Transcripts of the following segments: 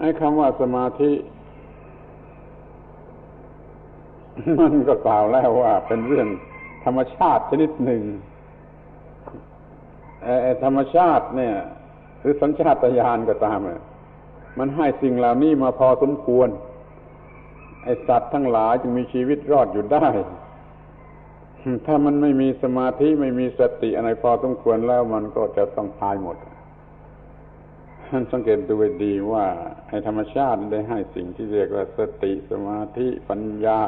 ไอ้คำว่าสมาธิ มันก็กล่าวแล้วว่าเป็นเรื่องธรรมชาติชนิดหนึ่งไอ้ธรรมชาติเนี่ย หรือสัญชาตญาณก็ตามเนี่ยมันให้สิ่งเหล่านี้มาพอสมควร ไอสัตว์ทั้งหลายจึงมีชีวิตรอดอยู่ได้ ถ้ามันไม่มีสมาธิไม่มีสติอะไรพอสมควรแล้วมันก็จะต้องตายหมด สังเกตดูดีว่าไอ้ธรรมชาติได้ให้สิ่งที่เรียกว่าสติสมาธิปัญญา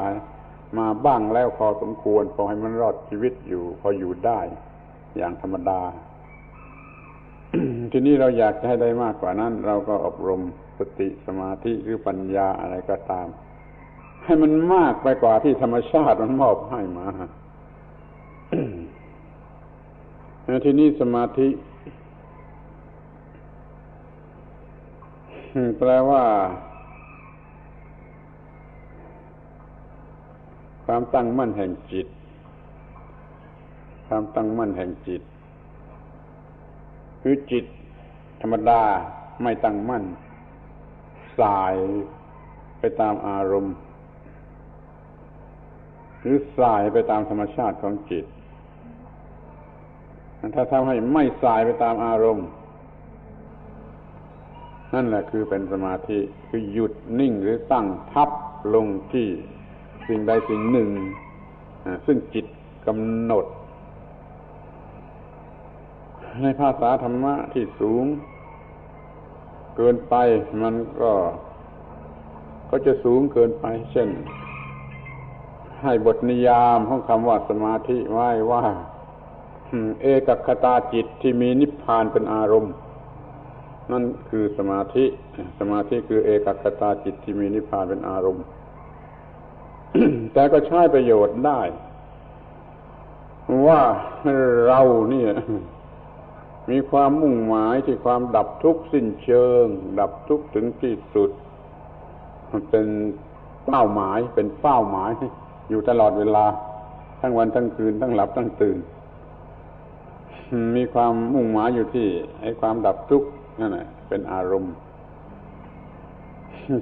มาบ้างแล้วพอสมควร พอให้มันรอดชีวิตอยู่ พออยู่ได้ อย่างธรรมดา ทีนี้เราอยากจะให้ได้มากกว่านั้น เราก็อบรมสติสมาธิหรือปัญญาอะไรก็ตาม ให้มันมากไปกว่าที่ธรรมชาติมันมอบให้มาทีนี้สมาธิ แปลว่า ความตั้งมั่นแห่งจิต ความตั้งมั่นแห่งจิต คือจิต ธรรมดาไม่ตั้งมั่น สายไปตามอารมณ์ หรือสายไปตามธรรมชาติของจิต ถ้าทำให้ไม่สายไปตามอารมณ์ นั่นแหละคือเป็นสมาธิคือหยุดนิ่งหรือตั้งทับลงที่สิ่งใดสิ่งหนึ่ง ซึ่งจิตกำหนด ในภาษาธรรมะที่สูง เกินไปมันก็ ก็จะสูงเกินไป เช่น ให้บทนิยามของคำว่าสมาธิไว้ว่า เอกคตาจิตที่มีนิพพานเป็นอารมณ์ นั่นคือสมาธิ สมาธิคือเอกคตาจิตที่มีนิพพานเป็นอารมณ์ แต่ก็ใช้ประโยชน์ได้ ว่าเราเนี่ยมีความมุ่งหมายที่ความดับทุกข์สิ้นเชิง ดับทุกข์ถึงที่สุด เป็นเป้าหมายเป็นเป้าหมาย อยู่ตลอดเวลา ทั้งวันทั้งคืน ทั้งหลับทั้งตื่น มีความมุ่งหมายอยู่ที่ไอ้ความดับทุกข์ นั่นแหละเป็นอารมณ์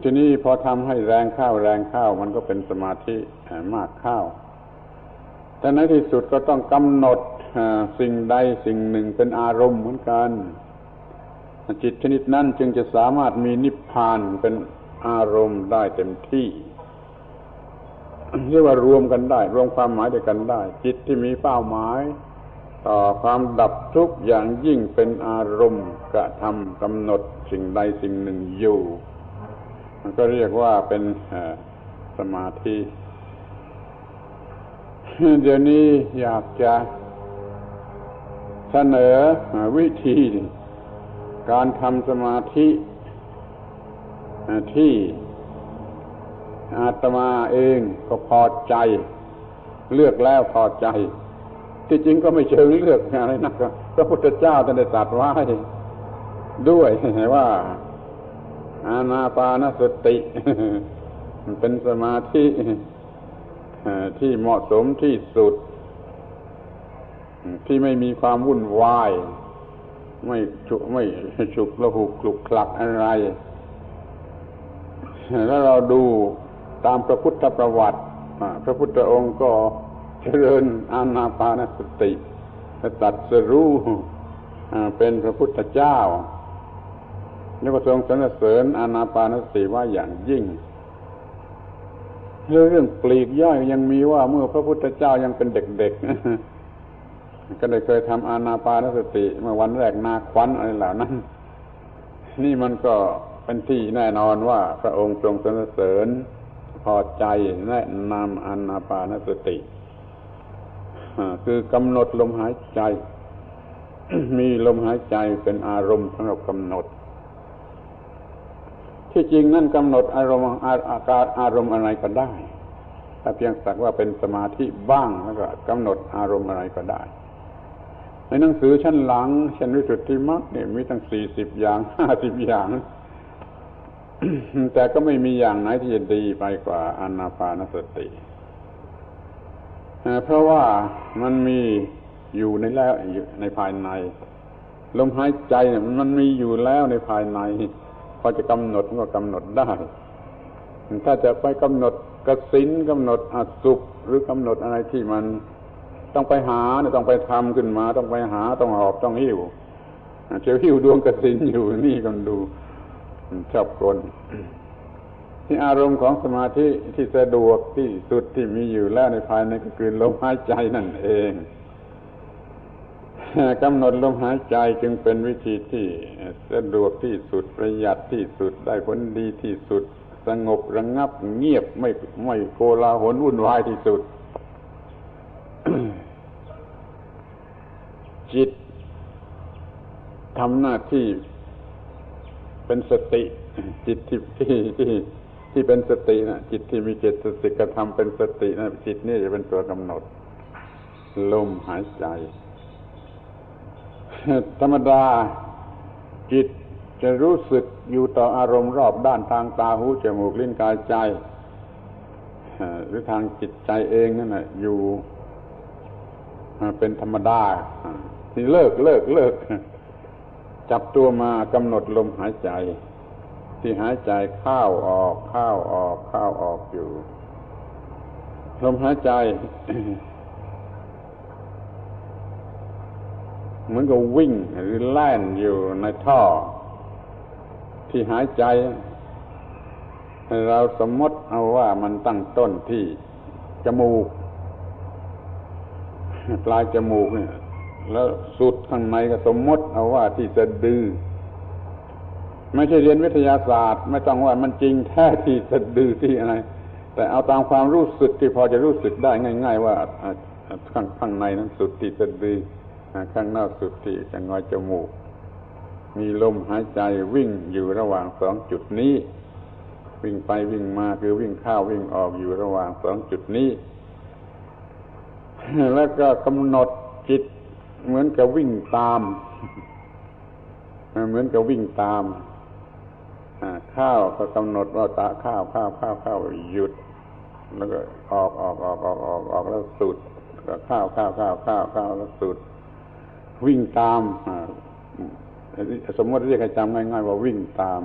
ทีนี้พอทำให้แรงข้าวแรงข้าวมันก็เป็นสมาธิมากข้าวแต่ในที่สุดก็ต้องกำหนดสิ่งใดสิ่งหนึ่งเป็นอารมณ์เหมือนกัน จิตชนิดนั้นจึงจะสามารถมีนิพพานเป็นอารมณ์ได้เต็มที่เรียกว่ารวมกันได้ รวมความหมายด้วยกันได้ จิตที่มีเป้าหมาย ต่อความดับทุกข์อย่างยิ่งเป็นอารมณ์กระทำกำหนดสิ่งใดสิ่งหนึ่งอยู่ มันก็เรียกว่าเป็นสมาธิ เดี๋ยวนี้อยากจะเสนอวิธี การทำสมาธิที่อาตมาเองก็พอใจ เลือกแล้วพอใจ ที่จริงก็ไม่เชิงเลือกอะไรนักพระพุทธเจ้าท่านได้ตรัสไว้ด้วยว่าอานาปานสติ เป็นสมาธิที่เหมาะสมที่สุด ที่ไม่มีความวุ่นวาย ไม่ฉุไม่ฉุกระหุกลุกคลักอะไร แล้วเราดูตามพระพุทธประวัติพระพุทธองค์ก็ เจริญอานาปานสติตัดสรู้เป็นพระพุทธเจ้าแล้วก็ทรงสรรเสริญอานาปานสติว่าอย่างยิ่งเรื่องปลีกย่อยยังมีว่าเมื่อพระพุทธเจ้ายังเป็นเด็กๆ ก็ได้เคยทำอานาปานสติเมื่อวันแรกนาควันอะไรเหล่านั้น นี่มันก็เป็นที่แน่นอนว่าพระองค์ทรงสรรเสริญพอใจแนะนำอานาปานสติ คือกำหนดลมหายใจ มีลมหายใจเป็นอารมณ์สำหรับกำหนด ที่จริงนั่นกำหนดอารมณ์อาการอารมณ์อะไรก็ได้ถ้าเพียงสักว่าเป็นสมาธิบ้างแล้วก็กำหนดอารมณ์อะไรก็ได้ ในหนังสือชั้นหลังเช่นวิสุทธิมรรคเนี่ยมีตั้งสี่สิบอย่างห้าสิบอย่างแต่ก็ไม่มีอย่างไหนที่จะดีไปกว่าอนาปานสติ เพราะว่ามันมีอยู่ในแล้วในภายใน ลมหายใจมันมีอยู่แล้วในภายใน พอจะกำหนดมันก็กำหนดได้ ถ้าจะไปกำหนดกสินกำหนดอสุปหรือกำหนดอะไรที่มันต้องไปหาเนี่ยต้องไปทำขึ้นมา ต้องไปหาต้องหอบต้องหิ้วเที่ยวหิ้วดวงกสินอยู่นี่กันดูชอบกล ที่อารมณ์ของสมาธิที่สะดวกที่สุดที่มีอยู่แล้วในภายในก็คือลมหายใจนั่นเองกำหนดลมหายใจจึงเป็นวิธีที่สะดวกที่สุดประหยัดที่สุดได้ผลดีที่สุด สงบระงงับเงียบไม่ไม่โกลาหลวุ่นวายที่สุด จิตทำหน้าที่เป็นสติจิตที่ที่ที่ ที่เป็นสตินะจิตที่มีเจตสิกธรรมเป็นสตินะจิตนี่จะเป็นตัวกำหนด ลมหายใจ ธรรมดาจิตจะรู้สึกอยู่ต่ออารมณ์รอบด้านทางตาหูจมูกลิ้นกายใจหรือทางจิตใจเองนั่นแหละอยู่เป็นธรรมดาที่เลิกเลิกเลิก จับตัวมากำหนดลมหายใจ ที่หายใจเข้าออกเข้าออกเข้าออกอยู่ ลมหายใจเหมือนกับวิ่งหรือแล่นอยู่ในท่อ ที่หายใจ เราสมมติเอาว่ามันตั้งต้นที่จมูก ปลายจมูกเนี่ยแล้วสุดข้างในก็สมมติเอาว่าที่สะดือ ไม่ใช่เรียนวิทยาศาสตร์ ไม่ต้องว่ามันจริงแท้ที่สะดือที่อะไร แต่เอาตามความรู้สึกที่พอจะรู้สึกได้ง่าย ๆ ว่าข้างข้างในนั้นสุดที่สะดือข้างนอกสุดที่จะงอยจมูก มีลมหายใจวิ่งอยู่ระหว่างสองจุดนี้ วิ่งไปวิ่งมาคือวิ่งเข้าวิ่งออกอยู่ระหว่างสองจุดนี้ แล้วก็กำหนดจิตเหมือนกับวิ่งตาม เหมือนกับวิ่งตาม ข้าวก็กำหนดว่าตาข้าวข้าวข้าวข้าวหยุด แล้วก็ออกออกออกออกออกออกแล้วสุดก็ข้าวข้าวข้าวข้าวข้าวแล้วสุด วิ่งตามสมมติเรียกให้จำง่ายๆว่าวิ่งตาม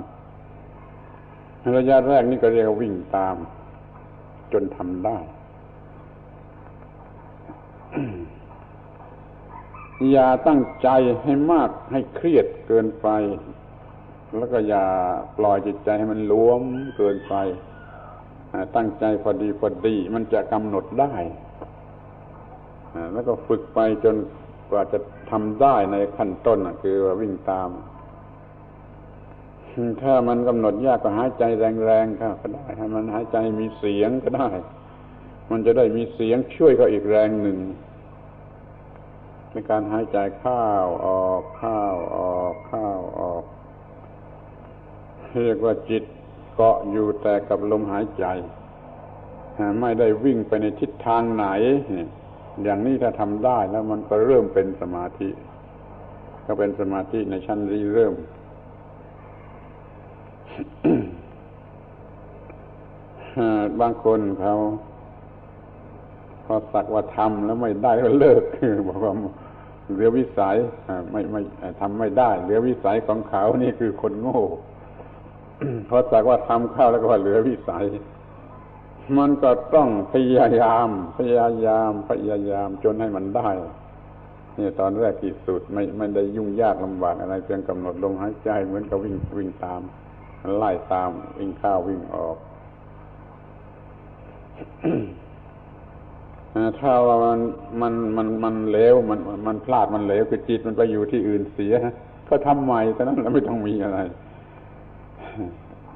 ระยะแรกนี่ก็เรียกว่าวิ่งตาม จนทำได้ อย่าตั้งใจให้มากให้เครียดเกินไป แล้วก็อย่าปล่อยจิตใจให้มันล้วมเกินไป ตั้งใจพอดีพอดี มันจะกำหนดได้แล้วก็ฝึกไปจนกว่าจะทำได้ในขั้นต้นคือว่าวิ่งตาม ถ้ามันกำหนดยากก็หายใจแรงๆก็ได้ให้มันหายใจมีเสียงก็ได้ มันจะได้มีเสียงช่วยเขาอีกแรงหนึ่งในการหายใจเข้าออกเข้าออกเข้าออก เรียกว่าจิตเกาะอยู่แต่กับลมหายใจ ไม่ได้วิ่งไปในทิศทางไหน อย่างนี้ถ้าทำได้แล้วมันก็เริ่มเป็นสมาธิ ก็เป็นสมาธิในชั้นรีเริ่ม บางคนเขาพอสักว่าทำแล้วไม่ได้ก็เลิกคือบอกว่าเหลือวิสัยไม่ไม่ทำไม่ได้ เหลือวิสัยของเขานี่คือคนโง่ พอสักว่าทำเข้าแล้วก็ว่าเหลือวิสัย มันก็ต้องพยายาม พยายาม พยายามจนให้มันได้นี่ตอนแรกที่สุดไม่ไม่ได้ยุ่งยากลำบากอะไรเพียงกำหนดลมหายใจเหมือนกับวิ่งวิ่งตามไล่ตามวิ่งเข้าวิ่งออกถ้าว่ามันมันมันมันเลวมันมันพลาดมันเลวคือจิตมันไปอยู่ที่อื่นเสีย ก็ทำใหม่แต่นั้นแล้วไม่ต้องมีอะไร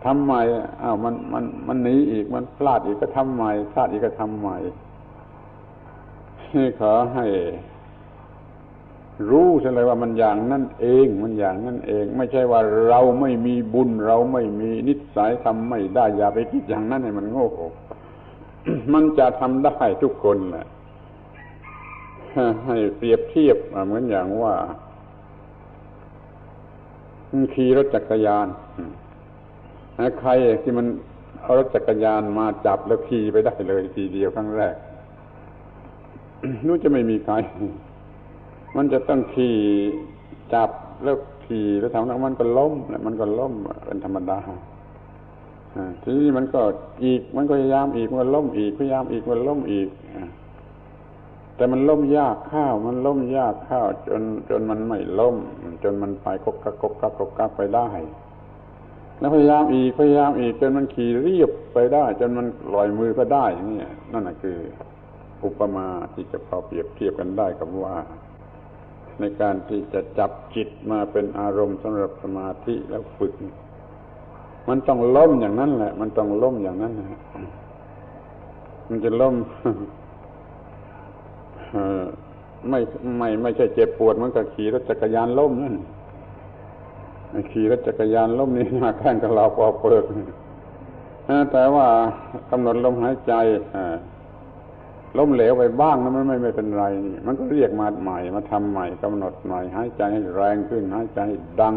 ทำใหม่อ้าวมันมันมันหนีอีกมันพลาดอีกก็ทำใหม่พลาดอีกก็ทำใหม่ขอให้ รู้ใช่เลยว่ามันอย่างนั่นเองมันอย่างนั่นเอง ไม่ใช่ว่าเราไม่มีบุญเราไม่มีนิสัยทำไม่ได้อย่าไปคิดอย่างนั้นให้มันโง่มันจะทำได้ทุกคนแหละให้เปรียบเทียบเหมือนอย่างว่าขี่รถจักรยาน ใครที่มันเอารถจักรยานมาจับแล้วขี่ไปได้เลยทีเดียวครั้งแรกนู้จะไม่มีใคร มันจะต้องขี่จับแล้วขี่แล้วทำแล้วมันก็ล้มแล้วมันก็ล้มเป็นธรรมดาทีนี้มันก็อีก มันก็พยายามอีกมันล้มอีกพยายามอีกมันล้มอีกแต่มันล้มยากข้าว มันล้มยากข้าว จน จนมันไม่ล้ม จนมันไปกกกักกกกักกกกักไปได้ แล้วพยายามอีกพยายามอีกจนมันขี่เรียบไปได้ จนมันลอยมือก็ได้อย่างนี้นั่นแหะคืออุปมาที่จะพอเปรียบเทียบกันได้กับว่า ในการที่จะจับจิตมาเป็นอารมณ์สำหรับสมาธิแล้วฝึก มันต้องล้มอย่างนั้นแหละ มันต้องล้มอย่างนั้นนะมันจะล้มไม่ไม่ไม่ใช่เจ็บปวดเหมันกับขี่รถจักรยานล้มนั่น ขี่รถจักรยานล้มนี่มาแข่งกับเราปอเปิกแต่ว่ากำหนดลมหายใจล้มเหลวไปบ้างนะมันไม่ไม่เป็นไรนี่มันก็เรียกมาใหม่ มาทำใหม่กำหนดใหม่หายใจให้แรงขึ้นหายใจใดัง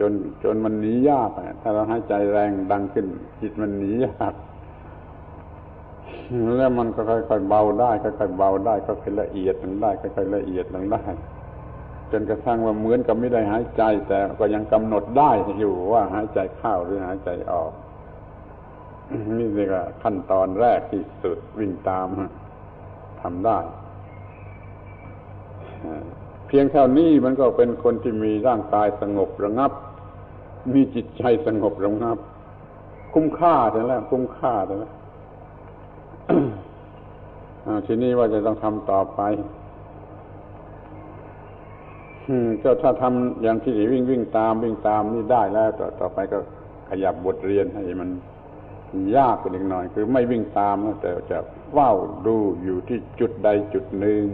จนจนมันหนียากถ้าเราหายใจแรงดังขึ้น จิตมันหนียากแล้วมันก็ค่อยๆเบาได้ค่อยๆเบาได้ก็ค่อยละเอียดลงได้ค่อยๆละเอียดลงได้ จนกระทั่งว่าเหมือนกับไม่ได้หายใจ แต่ก็ยังกำหนดได้อยู่ว่าหายใจเข้าหรือหายใจออก นี่เรียกว่าขั้นตอนแรกที่สุดวิ่งตามทำได้เพียงเท่านี้มันก็เป็นคนที่มีร่างกายสงบระงับ มีจิตใจสงบระงับ คุ้มค่าแต่แล้วคุ้มค่าแต่แล้วทีนี้ว่าจะต้องทำต่อไป ก็ถ้าทำอย่างที่วิ่งวิ่งตามวิ่งตามนี่ได้แล้ว ต่อต่อไปก็ขยับบทเรียนให้มันยากกว่าอีกหน่อย คือไม่วิ่งตามนะแต่จะเฝ้าดูอยู่ที่จุดใดจุดหนึ่ง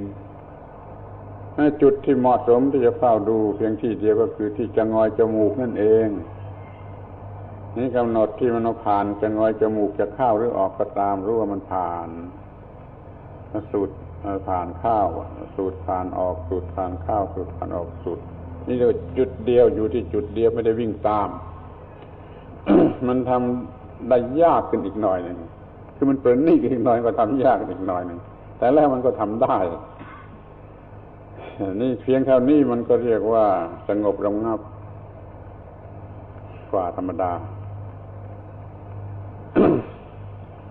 จุดที่เหมาะสมที่จะเฝ้าดู เพียงที่เดียวก็คือที่จะงอยจมูกนั่นเอง นี่กำหนดที่มันผ่านจะงอยจมูกจะเข้าหรือออกก็ตามรู้ว่ามันผ่าน สูดผ่านข้าว สูดผ่านออก สูดผ่านข้าว สูดผ่านออกสูดนี่เรียกจุดเดียวอยู่ที่จุดเดียวไม่ได้วิ่งตาม มันทำได้ยากขึ้นอีกหน่อยหนึ่งคือมันเป็นนี่อีกหน่อยก็ทำยากอีกหน่อยหนึ่งแต่แล้วมันก็ทำได้นี่เพียงเท่านี้มันก็เรียกว่าสงบระงับกว่าธรรมดา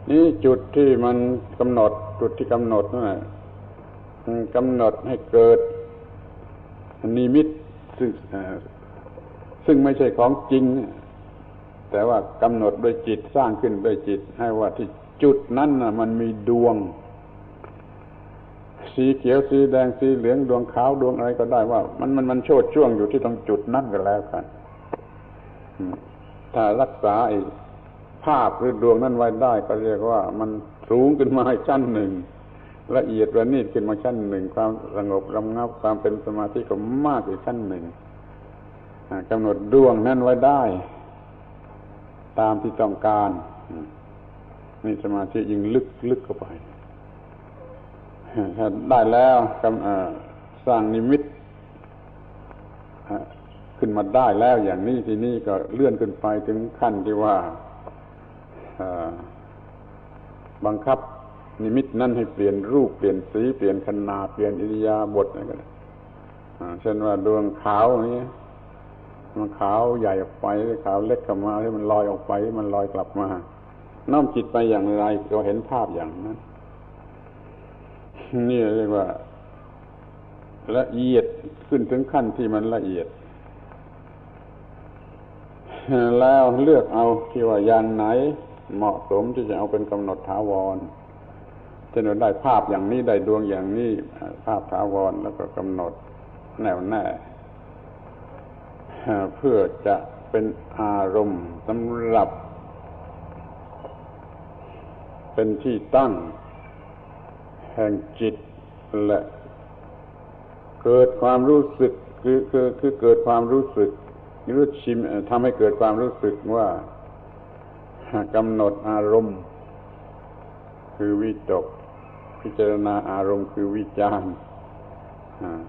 นี่จุดที่มันกำหนด จุดที่กำหนดนั่นแหละกำหนดให้เกิดนิมิตซึ่งซึ่งไม่ใช่ของจริง แต่ว่ากำหนดโดยจิตสร้างขึ้นโดยจิต ให้ว่าที่จุดนั้นนะมันมีดวง สีเขียวสีแดงสีเหลืองดวงขาวดวงอะไรก็ได้ว่า มันมันมันโชดช่วงอยู่ที่ตรงจุดนั้นก็แล้วกันถ้ารักษาไอ้ ภาพหรือดวงนั้นไว้ได้ ก็เรียกว่ามันสูงขึ้นมาชั้นหนึ่ง ละเอียดระนีตขึ้นมาชั้นหนึ่ง ความสงบรำงับความเป็นสมาธิก็มากอีกชั้นหนึ่งกำหนดดวงนั้นไว้ได้ ตามที่ต้องการนี่สมาธิยิ่งลึกลึกเข้าไปถ้าได้แล้วกำสร้างนิมิตขึ้นมาได้แล้วอย่างนี้ทีนี้ก็เลื่อนขึ้นไปถึงขั้นที่ว่า บังคับนิมิตนั่นให้เปลี่ยนรูปเปลี่ยนสีเปลี่ยนขนาดเปลี่ยนอิริยาบถอะไรกันเช่นว่าดวงขาวนี้มันขาวใหญ่ออกไปขาวเล็กกลับมาให้มันลอยออกไปมันลอยกลับมาน้อมจิตไปอย่างไรก็เห็นภาพอย่างนั้นนี่เรียกว่า ละเอียดขึ้นถึงขั้นที่มันละเอียด แล้วเลือกเอาที่ว่าอย่างไหน เหมาะสมที่จะเอาเป็นกำหนดถาวรเช่นได้ภาพอย่างนี้ได้ดวงอย่างนี้ ภาพถาวรแล้วก็กำหนดแน่วแน่เพื่อจะเป็นอารมณ์สำหรับ เป็นที่ตั้ง แห่งจิตและเกิดความรู้สึกคือคือคือเกิดความรู้สึกรู้ชิมทำให้เกิดความรู้สึกว่า กำหนดอารมณ์ คือวิตกพิจารณาอารมณ์คือวิจาร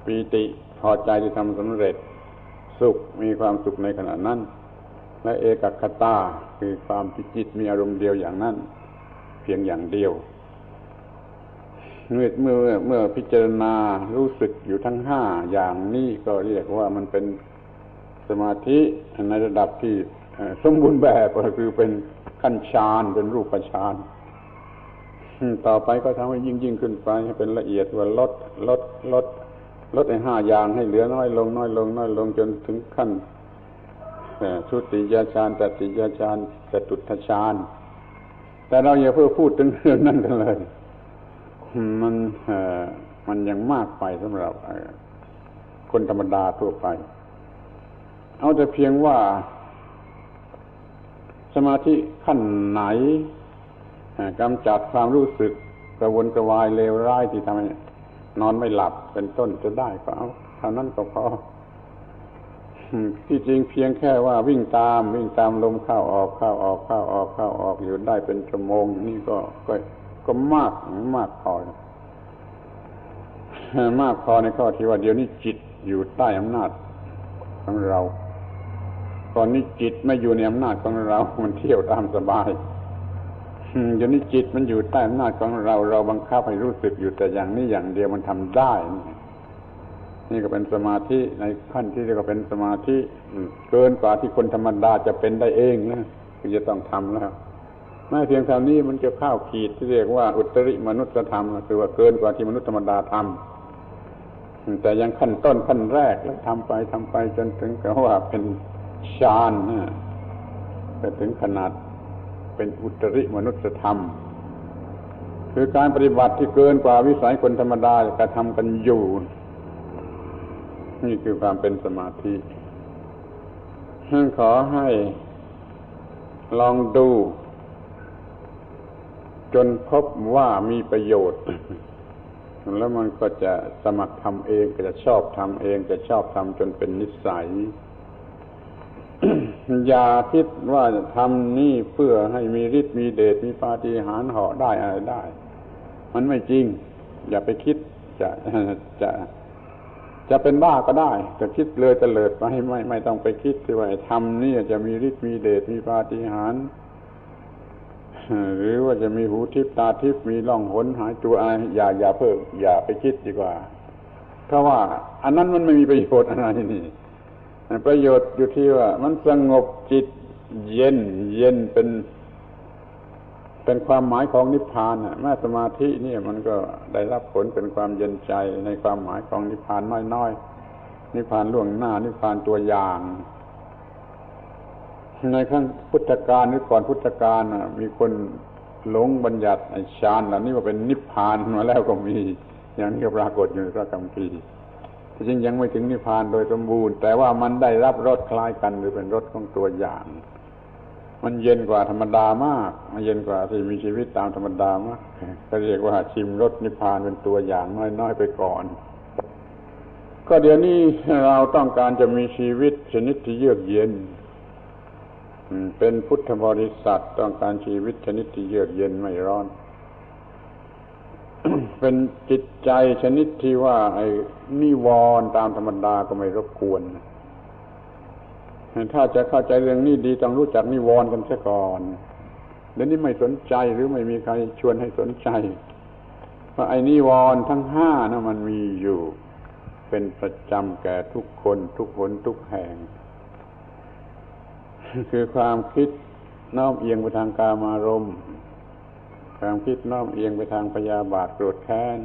ปีติพอใจที่ทำสำเร็จ สุขมีความสุขในขณะนั้น และเอกคตาคือความที่จิตมีอารมณ์เดียวอย่างนั้น เพียงอย่างเดียว เมื่อเมื่อเมื่อพิจารณารู้สึกอยู่ทั้งห้าอย่างนี้ก็เรียกว่ามันเป็นสมาธิในระดับที่สมบูรณ์แบบก็คือเป็น ขั้นฌานเป็นรูปฌานต่อไปก็ทำให้ยิ่งยิ่งขึ้นไปให้เป็นละเอียดว่าลดลดลดลดไอ้ห้าอย่างให้เหลือน้อยลงน้อยลงน้อยลงจนถึงขั้นเอ่อทุติยฌานตติยฌานจตุตฌานแต่เราอย่าเพิ่งพูดถึงเรื่องนั้นกันเลย มันมันยังมากไปสำหรับคนธรรมดาทั่วไป เอาแต่เพียงว่า สมาธิขั้นไหนกำจัดความรู้สึกกระวนกระวายเลวร้ายที่ทำให้นอนไม่หลับเป็นต้นจะได้ก็เอาเท่านั้นก็พอที่จริงเพียงแค่ว่าวิ่งตาม วิ่งตามลมเข้าออกเข้าออกเข้าออกเข้าออกอยู่ได้เป็นชั่วโมงอย่างนี่ก็ก็ก็มากมากพอมากพอในข้อที่ว่าเดี๋ยวนี้จิตอยู่ใต้อำนาจของเรา ตอนนี้จิตไม่อยู่ในอำนาจของเรา มันเที่ยวตามสบายอืมเดี๋ยวนี้จิตมันอยู่ใต้อำนาจของเรา เราบังคับให้รู้สึกอยู่แต่อย่างนี้อย่างเดียวมันทำได้ นี่ก็เป็นสมาธิในขั้นที่เรียกว่าเป็นสมาธิเกินกว่าที่คนธรรมดาจะเป็นได้เองนะคือจะต้องทำแล้วแม้เพียงเท่านี้มันจะเข้าขีดที่เรียกว่าอุตริมนุษยธรรมคือว่าเกินกว่าที่มนุษย์ธรรมดาทำแต่ยังขั้นต้นขั้นแรกแล้วทำไปทำไปจนถึงกับว่าเป็น ฌานนะไปถึงขนาดเป็นอุตริมนุษยธรรม คือการปฏิบัติที่เกินกว่าวิสัยคนธรรมดากระทำกันอยู่ นี่คือความเป็นสมาธิฉันขอให้ลองดู จนพบว่ามีประโยชน์ แล้วมันก็จะสมัครทำเองก็จะชอบทำเองจะชอบทำจนเป็นนิสัย ยาคิดว่าจะทำนี่เพื่อให้มีฤทธิ์มีเดชมีปาฏิหาริย์เหาะได้อะไรได้ มันไม่จริง อย่าไปคิดจะจะจะเป็นบ้าก็ได้ แต่คิดเลยเตลิดไปไม่ไม่ต้องไปคิดที่ว่าทำนี่จะมีฤทธิ์มีเดชมีปาฏิหาริย์หรือว่าจะมีหูทิพตาทิพมีล่องหนหายตัวอะไรอย่าอย่าเพิ่มอย่าไปคิดดีกว่า เพราะว่า อันนั้นมันไม่มีประโยชน์อะไรนี่ ประโยชน์อยู่ที่ว่า มันสงบจิตเย็น เย็นเป็น เป็นความหมายของนิพพานแม้สมาธินี่มันก็ได้รับผลเป็นความเย็นใจในความหมายของนิพพานน้อยๆนิพพานล่วงหน้า นิพพานตัวอย่าง ในขั้งพุทธกาลหรือก่อนพุทธกาลมีคนหลงบัญญัติฌานเหล่านี้ว่าเป็นนิพพานมาแล้วก็มี อย่างนี้ก็ปรากฏอยู่ในพระคัมภีร์ จริงยังไม่ถึงนิพพานโดยสมบูรณ์ แต่ว่ามันได้รับรสคล้ายกันหรือเป็นรสของตัวอย่าง มันเย็นกว่าธรรมดามาก มันเย็นกว่าที่มีชีวิตตามธรรมดามากก็เรียกว่าชิมรสนิพพานเป็นตัวอย่างน้อยๆไปก่อน ก็เดี๋ยวนี้เราต้องการจะมีชีวิตชนิดที่เยือกเย็นเป็นพุทธบริษัทต้องการชีวิตชนิดที่เยือกเย็นไม่ร้อน เป็นจิตใจชนิดที่ว่าไอ้นิวรณ์ตามธรรมดาก็ไม่รบกวน ถ้าจะเข้าใจเรื่องนี้ดีต้องรู้จักนิวรณ์กันซะก่อนเดี๋ยวนี้ไม่สนใจหรือไม่มีใครชวนให้สนใจว่าไอ้นิวรณ์ทั้งห้านะมันมีอยู่ เป็นประจำแก่ทุกคนทุกคนทุกแห่ง คือความคิดน้อมเอียงไปทางกามารมณ์ ความคิดน้อมเอียงไปทางพยาบาทโกรธแค้น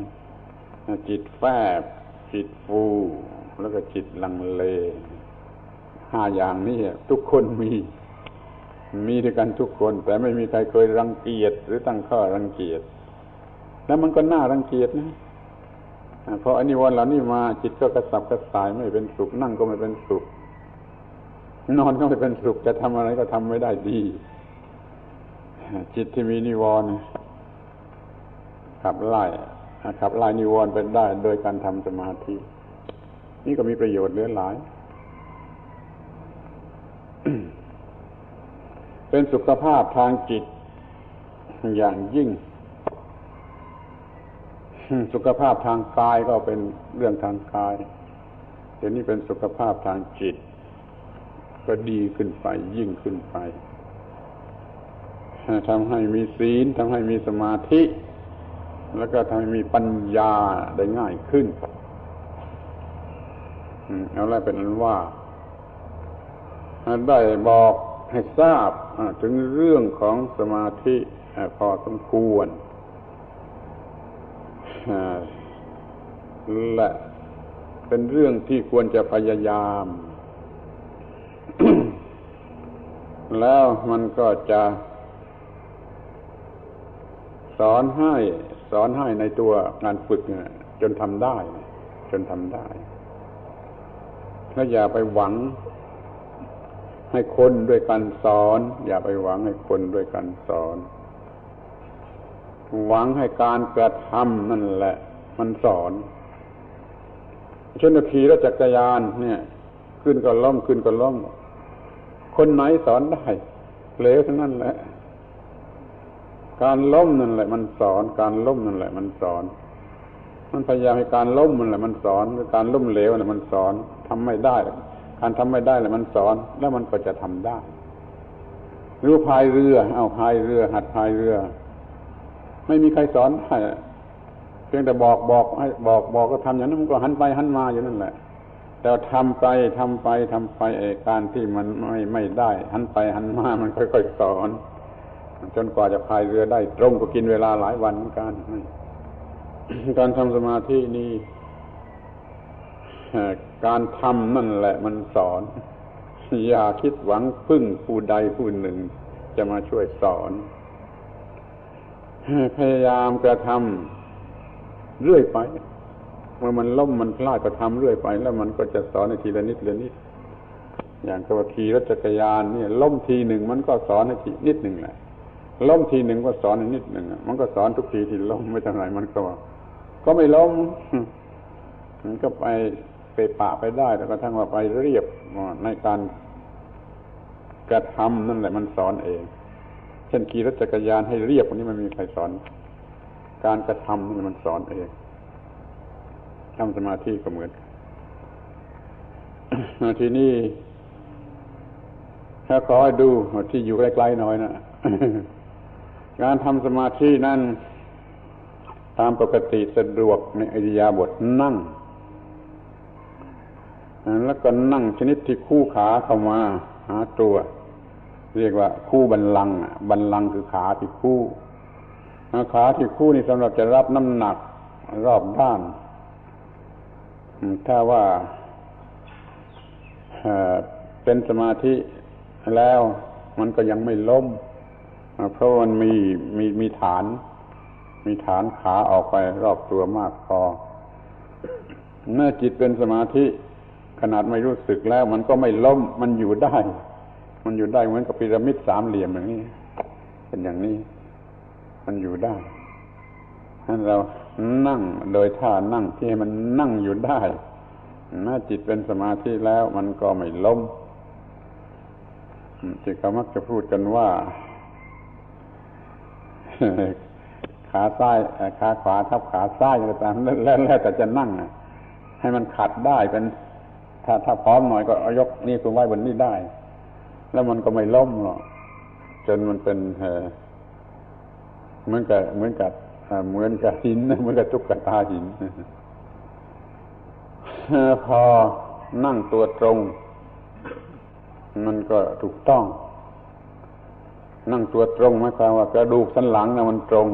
จิตแฝบจิตฟู แล้วก็จิตลังเลห้าอย่างนี้ทุกคนมี มีด้วยกันทุกคน แต่ไม่มีใครเคยรังเกียจหรือตั้งข้อรังเกียจแล้วมันก็น่ารังเกียจนะพราะอันนี้วันเหล่านี้มาจิตก็กระสับกระส่ายไม่เป็นสุขนั่งก็ไม่เป็นสุข นอนก็ไม่เป็นสุขจะทำอะไรก็ทำไม่ได้ดี จิตที่มีนิวรณ์ ขับไล่ขับไล่นิวรณ์เป็นได้ โดยการทำสมาธิ นี่ก็มีประโยชน์เหลือหลาย เป็นสุขภาพทางจิต อย่างยิ่ง สุขภาพทางกายก็เป็นเรื่องทางกายเดี๋ยวนี้เป็นสุขภาพทางจิต ก็ดีขึ้นไปยิ่งขึ้นไปทำให้มีศีลทำให้มีสมาธิ แล้วก็ทำให้มีปัญญาได้ง่ายขึ้นเอาละเป็นอันว่าได้บอกให้ทราบถึงเรื่องของสมาธิพอสมควรและเป็นเรื่องที่ควรจะพยายาม แล้วมันก็จะสอนให้ สอนให้ในตัวงานฝึกจนทำได้ จนทำได้แล้วอย่าไปหวัง ให้คนด้วยการสอน อย่าไปหวังให้คนด้วยการสอน หวังให้การกระทำนั่นแหละ มันสอนเช่นขี่รถจักรยานเนี่ย ขึ้นก็ล้มขึ้นก็ล้มคนไหนสอนได้เลวทั้งนั้นแหละ การล้มนั่นแหละ มันสอน การล้มนั่นแหละ มันสอน มันพยายามให้การล้มมันแหละ มันสอนการล้มเหลวน่ะมันสอนทำไม่ได้ การทำไม่ได้แหละมันสอน แล้วมันก็จะทำได้รู้พายเรือ เอาพายเรือ หัดพายเรือ ไม่มีใครสอนได้เพียงแต่บอกบอกให้บอกบอกก็ทำอย่างนั้นมันก็หันไปหันมาอยู่นั่นแหละ แต่ทำไปทำไปทำไปไอ้การที่มันไม่ไม่ได้ หันไปหันมามันค่อยๆสอน จนกว่าจะพายเรือได้ ตรงก็กินเวลาหลายวันเหมือนกันการทำสมาธินี่การทำนั่นแหละมันสอน อย่าคิดหวังพึ่งผู้ใดผู้หนึ่ง จะมาช่วยสอน พยายามกระทำเรื่อยไป เมื่อมันล่มมันพลาดก็ทำเรื่อยไป แล้วมันก็จะสอนในทีละนิดละนิดอย่างกับขี่รถจักรยานนี่ล่มทีหนึ่งมันก็สอนในทีนิดหนึ่งแหละ ล้มทีหนึ่งก็สอนนิดหนึ่งมันก็สอนทุกทีที่ล้มไม่ทำไรมันก็ ก็ไม่ล้มมันก็ไปไปป่าไปได้แล้วก็ทั้งว่าไปเรียบในการกระทำนั่นแหละมันสอนเอง เช่นขี่รถจักรยานให้เรียบวันนี้มันมีใครสอน การกระทำนี่มันสอนเองทำสมาธิก็เหมือนทีนี้ถ้าขอให้ดูที่อยู่ใกล้ๆหน่อยนะ การทำสมาธินั้น ตามปกติสะดวกในอิริยาบถนั่ง แล้วก็นั่งชนิดที่คู่ขาเข้ามาหาตัว เรียกว่าคู่บันลังบันลังคือขาที่คู่ขาที่คู่นี่สำหรับจะรับน้ำหนักรอบด้าน ถ้าว่าเป็นสมาธิแล้วมันก็ยังไม่ล้ม เพราะมันมีมีมีฐาน มีฐานขาออกไปรอบตัวมากพอ เมื่อจิตเป็นสมาธิขนาดไม่รู้สึกแล้ว มันก็ไม่ล้มมันอยู่ได้ มันอยู่ได้เหมือนกับพีระมิดสามเหลี่ยมอย่างนี้ เป็นอย่างนี้ มันอยู่ได้ถ้าเรานั่งโดยท่านั่งที่มันนั่งอยู่ได้เมื่อจิตเป็นสมาธิแล้ว มันก็ไม่ล้มจิตเขามักจะพูดกันว่า ขาซ้ายขาขวาทับขาซ้ายก็ตามแล้วแล้วแต่จะนั่งให้มันขัดได้เป็น ถ้าถ้าพร้อมหน่อยก็ยกนี่คือไว้บนนี้ได้ แล้วมันก็ไม่ล้มหรอกจนมันเป็นเหมือนกับเหมือนกับเหมือนกับหินเหมือนกับตุ๊กตาหินพอนั่งตัวตรง มันก็ถูกต้อง นั่งตัวตรงหมายความว่ากระดูกสันหลังนะมันตรง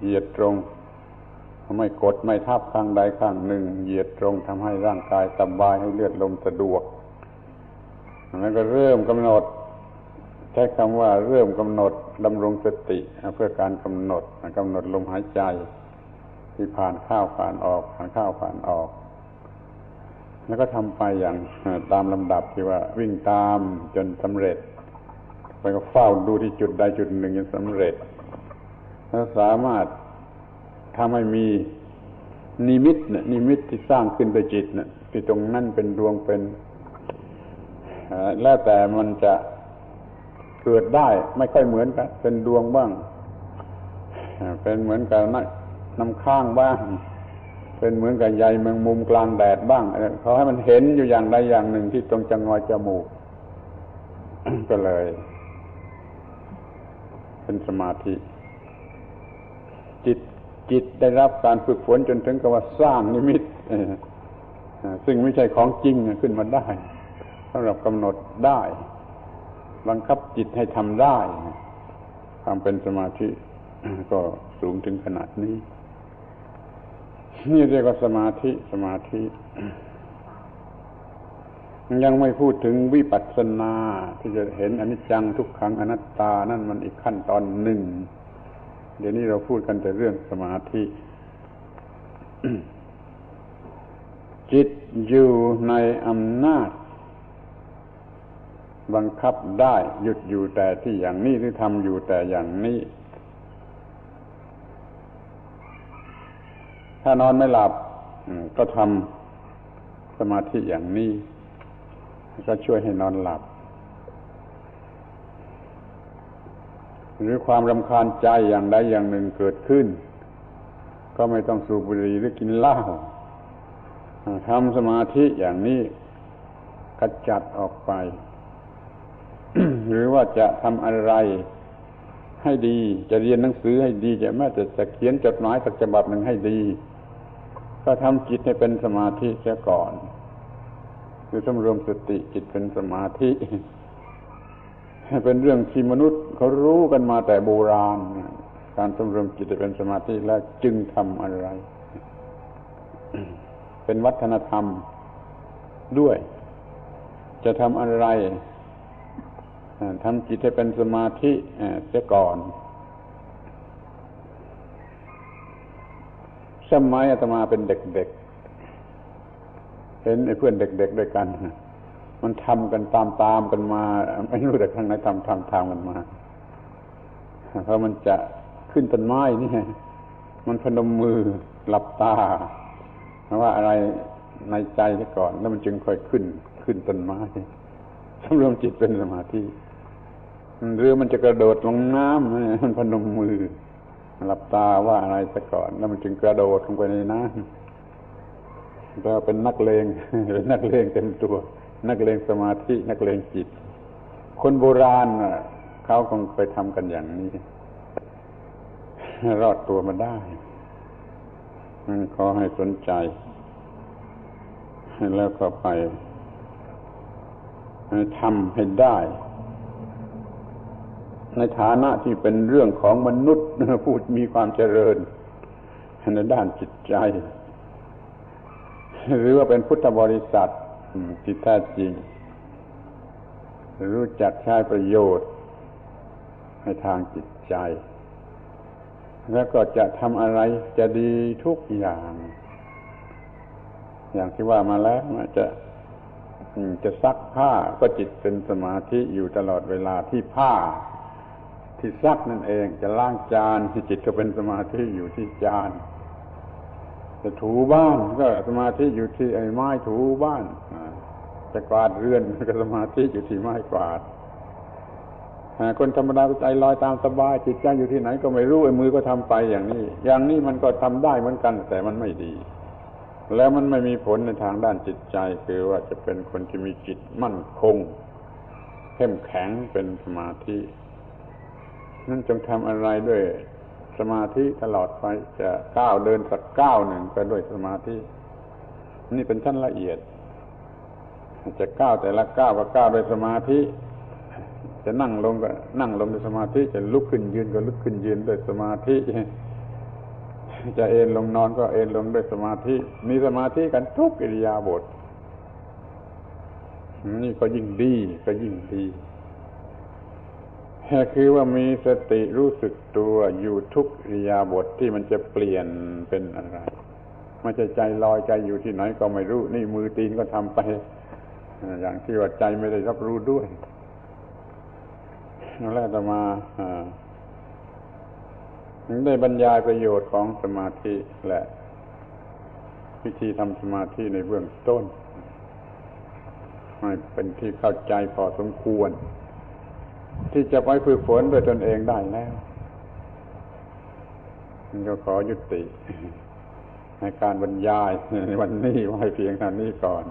เหยียดตรงไม่กดไม่ทับข้างใดข้างหนึ่ง เหยียดตรงทำให้ร่างกายสบายให้เลือดลมสะดวกแล้วก็เริ่มกำหนด ใช้คำว่าเริ่มกำหนดดำรงสติเพื่อการกำหนดกำหนดลมหายใจ ที่ผ่านเข้าผ่านออก ผ่านเข้าผ่านออก แล้วก็ทำไปอย่างตามลำดับที่ว่าวิ่งตามจนสำเร็จ ไปก็เฝ้าดูที่จุดใดจุดหนึ่งจนสำเร็จถ้าสามารถทำให้มีนิมิตเนี่ยนิมิตที่สร้างขึ้นโดยจิตเนี่ยที่ตรงนั้นเป็นดวงเป็นแล้วแต่มันจะเกิดได้ไม่ค่อยเหมือนกัน เป็นดวงบ้าง เป็นเหมือนกับน้ำข้างบ้าง เป็นเหมือนกับใยแมงมุมกลางแดดบ้างเขาให้มันเห็นอยู่อย่างใดอย่างหนึ่งที่ตรงจังงอยจมูกก็เลย เป็นสมาธิ จิตจิตได้รับการฝึกฝนจนถึงกับว่าสร้างนิมิตซึ่งไม่ใช่ของจริงขึ้นมาได้สำหรับกำหนดได้ บังคับจิตให้ทำได้ความเป็นสมาธิก็สูงถึงขนาดนี้ นี่เรียกว่าสมาธิสมาธิ ยังไม่พูดถึงวิปัสสนาที่จะเห็นอนิจจังทุกขังอนัตตานั่นมันอีกขั้นตอนหนึ่ง เดี๋ยวนี้เราพูดกันแต่เรื่องสมาธิ จิตอยู่ในอำนาจ บังคับได้หยุดอยู่แต่ที่อย่างนี้หรือทำอยู่แต่อย่างนี้ ถ้านอนไม่หลับก็ทำสมาธิอย่างนี้ ก็ช่วยให้นอนหลับ หรือความรำคาญใจอย่างใดอย่างหนึ่งเกิดขึ้น ก็ไม่ต้องสูบบุหรี่หรือกินเหล้าทำสมาธิอย่างนี้กระจัดออกไป หรือว่าจะทำอะไรให้ดี จะเรียนหนังสือให้ดี จะแม้แต่จะเขียนจดหมายสักฉบับหนึ่งให้ดี ก็ทำจิตให้เป็นสมาธิเสียก่อน คือสำรวมสติจิตเป็นสมาธิ เป็นเรื่องที่มนุษย์เขารู้กันมาแต่โบราณ การสำรวมจิตให้เป็นสมาธิแล้วจึงทำอะไร เป็นวัฒนธรรมด้วย จะทำอะไรทำจิตให้เป็นสมาธิเสียก่อนสมัยอาตมาเป็นเด็ก เห็นไอ้เพื่อนเด็กๆด้วยกัน มันทำกันตามๆกันมา ไม่รู้แต่ข้งไหนทำทำทำกันมาเพราะมันจะขึ้นต้นไม้นี่มันพนมมือหลับตาเพราะว่าอะไรในใจซะก่อน แล้วมันจึงค่อยขึ้น ขึ้นต้นไม้สำรวมจิตเป็นสมาธิหรือมันจะกระโดดลงน้ำมันพนมมือหลับตาว่าอะไรซะก่อน แล้วมันจึงกระโดดลงไปในน้ำ เราเป็นนักเลงเป็นนักเลงเต็มตัว นักเลงสมาธิ นักเลงจิต คนโบราณเขาคงเคยทำกันอย่างนี้ รอดตัวมาได้ขอให้สนใจ แล้วก็ไปทำให้ได้ ในฐานะที่เป็นเรื่องของมนุษย์พูดมีความเจริญในด้านจิตใจ หรือว่าเป็นพุทธบริษัทที่แท้จริง รู้จักใช้ประโยชน์ในทางจิตใจ แล้วก็จะทำอะไรจะดีทุกอย่าง อย่างที่ว่ามาแล้วจะจะซักผ้าก็จิตเป็นสมาธิอยู่ตลอดเวลาที่ผ้า ที่ซักนั่นเอง จะล้างจานที่จิตก็เป็นสมาธิอยู่ที่จาน จะถูบ้านก็สมาธิอยู่ที่ไอ้ไม้ถูบ้านจะกวาดเรือนก็สมาธิอยู่ที่ไม้กวาดคนธรรมดาใจลอยตามสบายจิตใจอยู่ที่ไหนก็ไม่รู้ไอ้มือก็ทำไปอย่างนี้ อย่างนี้มันก็ทำได้เหมือนกัน แต่มันไม่ดี แล้วมันไม่มีผลในทางด้านจิตใจ คือว่าจะเป็นคนที่มีจิตมั่นคงเข้มแข็งเป็นสมาธินั่นจงทำอะไรด้วย สมาธิตลอดไปจะก้าวเดินสักก้าวหนึ่งก็ด้วยสมาธิ นี่เป็นชั้นละเอียด จะก้าวแต่ละก้าวก็ก้าวด้วยสมาธิ จะนั่งลงก็นั่งลงด้วยสมาธิ จะลุกขึ้นยืนก็ลุกขึ้นยืนด้วยสมาธิ จะเอนลงนอนก็เอนลงด้วยสมาธิ มีสมาธิกันทุกอิริยาบถนี่ก็ยิ่งดีก็ยิ่งดี คือว่ามีสติรู้สึกตัวอยู่ทุกอิริยาบถที่มันจะเปลี่ยนเป็นอะไรไม่ใช่ใจลอยใจอยู่ที่ไหนก็ไม่รู้ นี่มือตีนก็ทำไป อย่างที่ว่าใจไม่ได้รับรู้ด้วยแล้วต่อมาได้บรรยายประโยชน์ของสมาธิและวิธีทำสมาธิในเบื้องต้นให้เป็นที่เข้าใจพอสมควร ที่จะไปฝึกฝนโดยตนเองได้แล้วก็ขอยุติในการบรรยายในวันนี้ไว้เพียงเท่านี้ก่อน